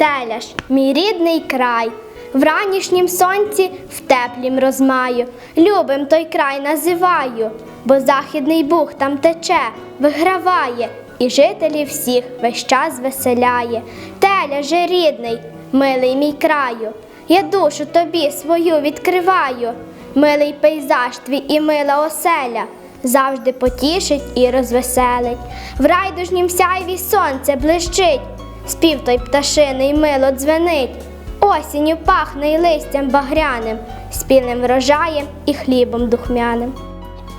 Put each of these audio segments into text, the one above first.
Телеш, мій рідний край. В ранішнім сонці, в теплім розмаю, любим той край називаю, бо західний бух там тече, виграває, і жителів всіх весь час веселяє. Теля же рідний, милий мій краю, я душу тобі свою відкриваю, милий пейзаж твій і мила оселя. Завжди потішить і розвеселить, в райдужнім сяйві сонце блищить, спів той пташиний мило дзвенить. Осінню пахне й листям багряним, спільним врожаєм і хлібом духмяним.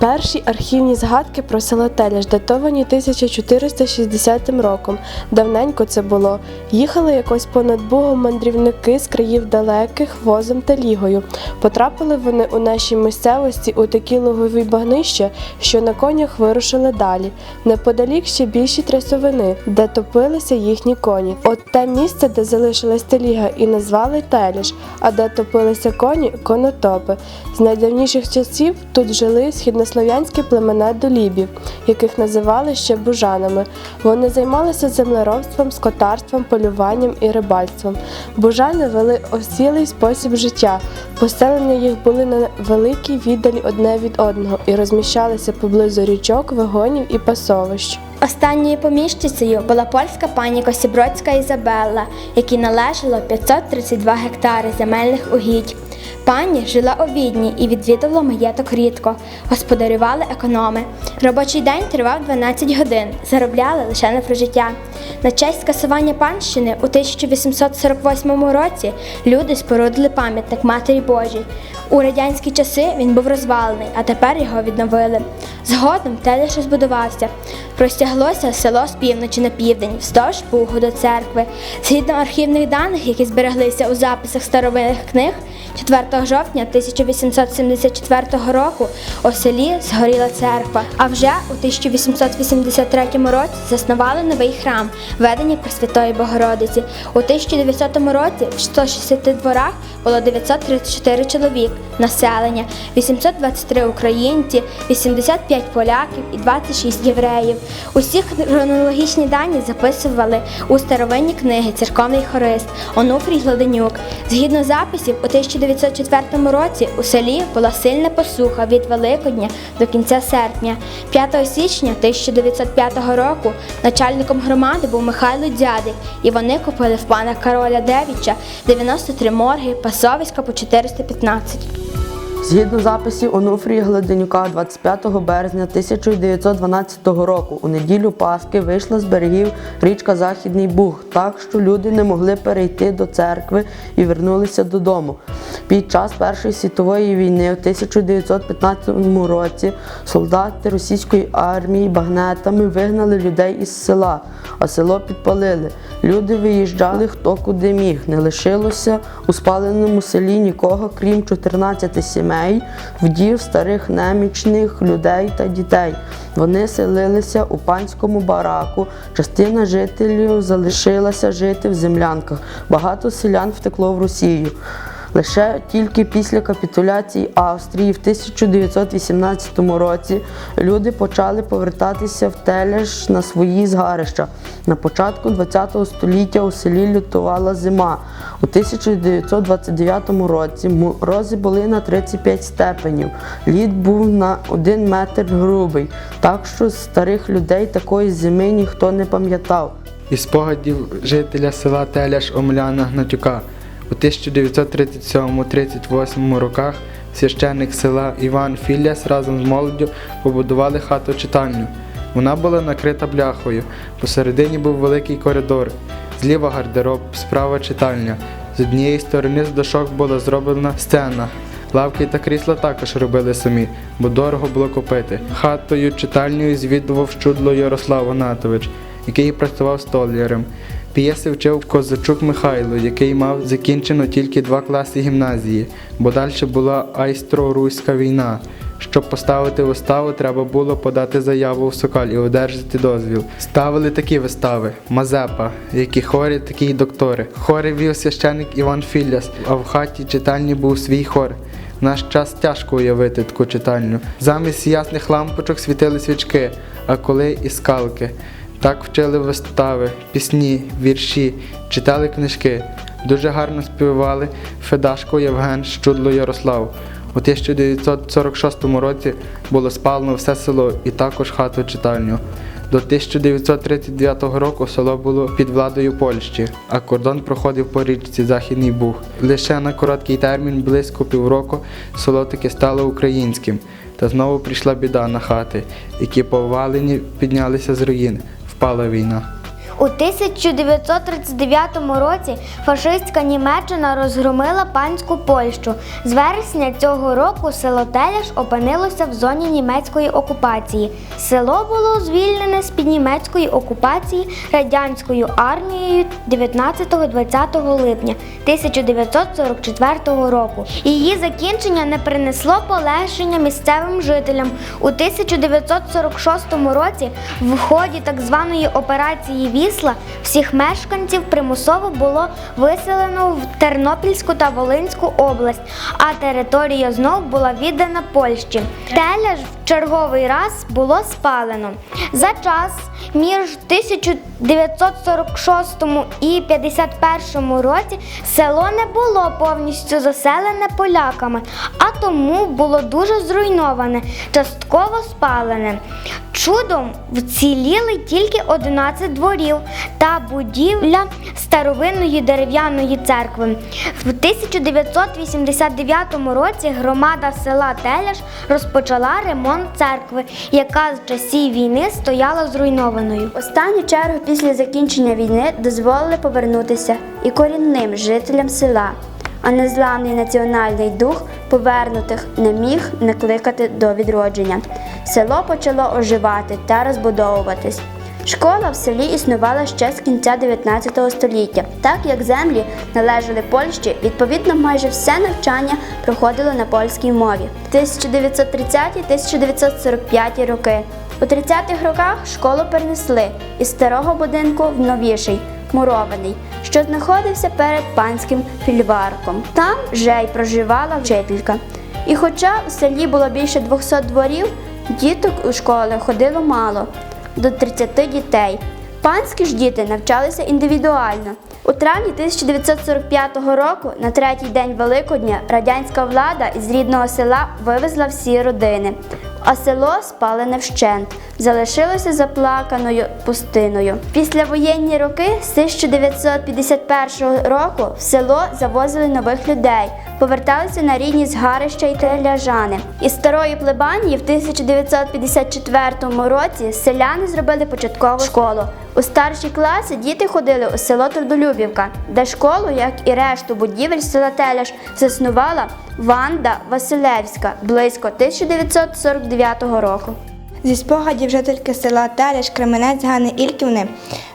Перші архівні згадки про село Телеш датовані 1460 роком. Давненько це було. Їхали якось понад Бугом мандрівники з країв далеких возом та лігою. Потрапили вони у нашій місцевості у такі логові багнища, що на конях вирушили далі. Неподалік ще більші трясовини, де топилися їхні коні. От те місце, де залишилась теліга, і назвали Телеш, а де топилися коні конотопи. З найдавніших часів тут жили східнослов'янські племена долібів, яких називали ще бужанами. Вони займалися землеробством, скотарством, полюванням і рибальством. Бужани вели осілий спосіб життя. Поселення їх були на великій віддалі одне від одного і розміщалися поблизу річок, вигонів і пасовищ. Останньою поміщицею була польська пані Косібродська Ізабелла, якій належало 532 гектари земельних угідь. Пані жила у Відні і відвідувала маєток рідко, господарювали економи. Робочий день тривав 12 годин, заробляли лише на прожиття. На честь скасування панщини у 1848 році люди спорудили пам'ятник Матері Божій. У радянські часи він був розвалений, а тепер його відновили. Згодом Телеш збудувався. Простяглося село з півночі на південь, вздовж Бугу до церкви. Згідно архівних даних, які збереглися у записах старовинних книг, 4 жовтня 1874 року у селі згоріла церква. А вже у 1883 році заснували новий храм, ведення Пресвятої Богородиці. У 1900 році в 160 дворах було 934 чоловік, населення, 823 українці, 85 поляків і 26 євреїв. Усі хронологічні дані записували у старовинні книги Церковний хорист Онуфрій Гладенюк. Згідно записів, у 1904 році у селі була сильна посуха від Великодня до кінця серпня. 5 січня 1905 року начальником громади був Михайло Дзядик, і вони купили в пана Кароля Девіча 93 морги, пасовиська по 415. Згідно записів Онуфрія Гладенюка 25 березня 1912 року у неділю Пасхи вийшла з берегів річка Західний Буг, так що люди не могли перейти до церкви і вернулися додому. Під час Першої світової війни в 1915 році солдати російської армії багнетами вигнали людей із села, а село підпалили. Люди виїжджали хто куди міг. Не лишилося у спаленому селі нікого, крім 14 сімей, вдів, старих немічних людей та дітей. Вони селилися у панському бараку. Частина жителів залишилася жити в землянках. Багато селян втекло в Росію. Лише тільки після капітуляції Австрії в 1918 році люди почали повертатися в Телеш на свої згарища. На початку ХХ століття у селі лютувала зима. У 1929 році морози були на 35 степенів. Лід був на 1 метр грубий, так що старих людей такої зими ніхто не пам'ятав. Із спогадів жителя села Теляш Омеляна Гнатюка. У 1937-38 роках священник села Іван Філляс разом з молоддю побудували хату читальню. Вона була накрита бляхою. Посередині був великий коридор, зліва гардероб, справа читальня. З однієї сторони з дошок була зроблена сцена. Лавки та крісла також робили самі, бо дорого було купити. Хатою читальнею звідував щудло Ярослав Гонатович, який працював столярем. П'єси вчив Козачук Михайло, який мав закінчено тільки два класи гімназії, бо далі була айстро-руська війна. Щоб поставити виставу, треба було подати заяву в Сокаль і одержати дозвіл. Ставили такі вистави: Мазепа, які хорі, такі й доктори. Хори вів священник Іван Філляс, а в хаті читальні був свій хор. Наш час тяжко уявити таку читальню. Замість ясних лампочок світили свічки, а коли і скалки. Так вчили вистави, пісні, вірші, читали книжки. Дуже гарно співали Федашко Євген, Щудло Ярослав. У 1946 році було спалено все село і також хату читальню. До 1939 року село було під владою Польщі, а кордон проходив по річці Західний Буг. Лише на короткий термін, близько півроку, село таки стало українським. Та знову прийшла біда на хати, які повалені піднялися з руїн. Впала війна. У 1939 році фашистська Німеччина розгромила панську Польщу. З вересня цього року село Теляш опинилося в зоні німецької окупації. Село було звільнене з-під німецької окупації радянською армією 19-20 липня 1944 року. Її закінчення не принесло полегшення місцевим жителям. У 1946 році в ході так званої операції Вісла всіх мешканців примусово було виселено в Тернопільську та Волинську область, а територія знов була віддана Польщі. Теля ж черговий раз було спалено. За час між 1946 і 51 році село не було повністю заселене поляками, а тому було дуже зруйноване, частково спалене. Чудом вціліли тільки 11 дворів та будівля старовинної дерев'яної церкви. В 1989 році громада села Теляш розпочала ремонт церкви, яка з часів війни стояла зруйнованою. Останню чергу після закінчення війни дозволили повернутися і корінним жителям села. А незламний національний дух повернутих не міг не кликати до відродження. Село почало оживати та розбудовуватись. Школа в селі існувала ще з кінця 19 століття. Так як землі належали Польщі, відповідно майже все навчання проходило на польській мові. 1930-1945 роки. У 30-х роках школу перенесли із старого будинку в новіший, мурований, що знаходився перед панським фільварком. Там вже й проживала вчителька. І хоча в селі було більше 200 дворів, діток у школи ходило мало до 30 дітей. Панські ж діти навчалися індивідуально. У травні 1945 року, на третій день Великодня, радянська влада із рідного села вивезла всі родини, а село спалене вщент, залишилося заплаканою пустиною. Післявоєнні роки з 1951 року в село завозили нових людей, поверталися на рідні згарища й теляжани. Із старої плебанії в 1954 році селяни зробили початкову школу. У старші класи діти ходили у село Трудолюбівка, де школу, як і решту будівель села Теляш, заснувала Ванда Василевська близько 1949 року. Зі спогадів жительки села Теліш, Кременець Гани Ільківни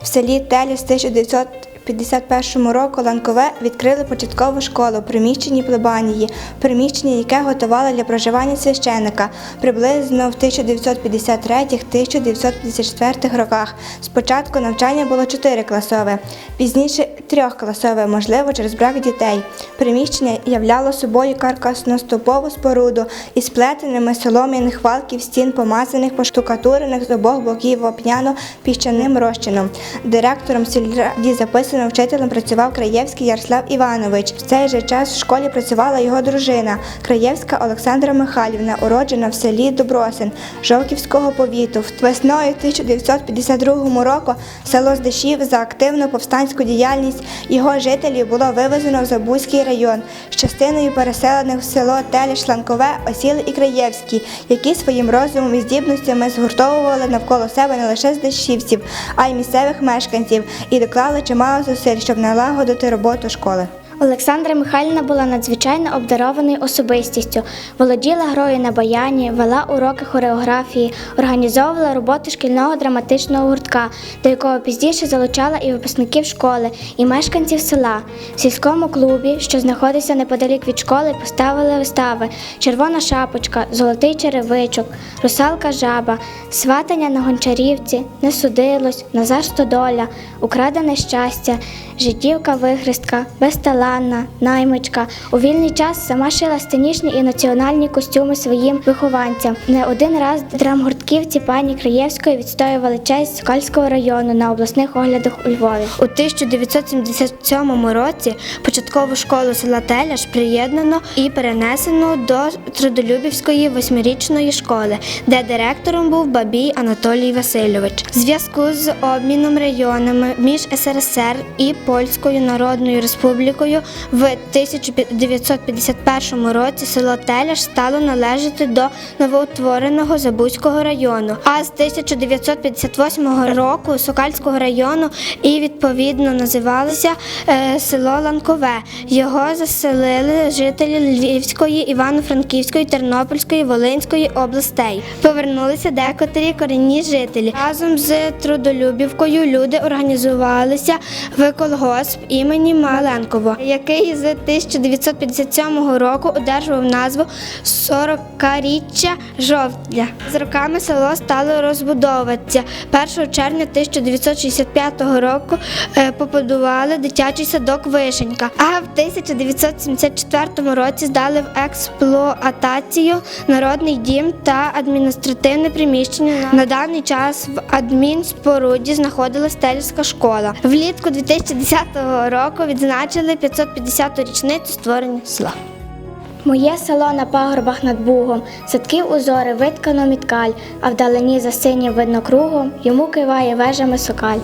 в селі Теляш 1900 51 року Ланкове відкрили початкову школу в приміщенні плебанії, приміщення, яке готували для проживання священика приблизно в 1953-1954 роках. Спочатку навчання було чотирикласове, пізніше трьохкласове, можливо, через брак дітей. Приміщення являло собою каркасно-стопову споруду із плетеними солом'яних валків стін, помазаних по штукатурених з обох боків вопняно піщаним розчином. Директором сільраді записано записаним вчителем працював Краєвський Ярослав Іванович. В цей же час в школі працювала його дружина Краєвська Олександра Михайлівна, уроджена в селі Добросин Жовківського повіту. Весною 1952 року село Здешів за активну повстанську діяльність його жителів було вивезено в Забузький район. З частиною переселених в село Телеш-Ланкове осіли і Краєвські, які своїм розумом і здібностями згуртовували навколо себе не лише здешівців, а й місцевих мешканців і доклали чимало зусиль, щоб налагодити роботу школи. Олександра Михайлівна була надзвичайно обдарованою особистістю, володіла грою на баяні, вела уроки хореографії, організовувала роботу шкільного драматичного гуртка, до якого пізніше залучала і випускників школи, і мешканців села. В сільському клубі, що знаходиться неподалік від школи, поставили вистави Червона шапочка, Золотий черевичок, Русалка жаба, Сватання на гончарівці, Не судилось, Назар Стодоля, Украдене щастя, Життівка вихрестка, Безталанність, Ганна, наймичка. У вільний час сама шила сценічні і національні костюми своїм вихованцям. Не один раз драмгуртківці пані Краєвської відстоювали честь Сокальського району на обласних оглядах у Львові. У 1977 році початкову школу села Теляш приєднано і перенесено до Трудолюбівської восьмирічної школи, де директором був Бабій Анатолій Васильович. Зв'язку з обміном районами між СРСР і Польською Народною Республікою в 1951 році село Теляш стало належати до новоутвореного Забузького району. А з 1958 року Сокальського району і відповідно називалося е, село Ланкове. Його заселили жителі Львівської, Івано-Франківської, Тернопільської, Волинської областей. Повернулися декотрі корінні жителі. Разом з Трудолюбівкою люди організувалися в колгосп імені Маленково, який з 1957 року одержував назву 40-річчя жовтня. З роками село стало розбудовуватися. 1 червня 1965 року е, побудували дитячий садок Вишенька. А в 1974 році здали в експлуатацію народний дім та адміністративне приміщення. На даний час в адмінспоруді знаходилась Тельська школа. Влітку 2010 року відзначили 550-ту річницю створення села. Моє село на пагорбах над Бугом, садків узори виткано міткаль, а вдалині за синім видно кругом, йому киває вежами сокаль.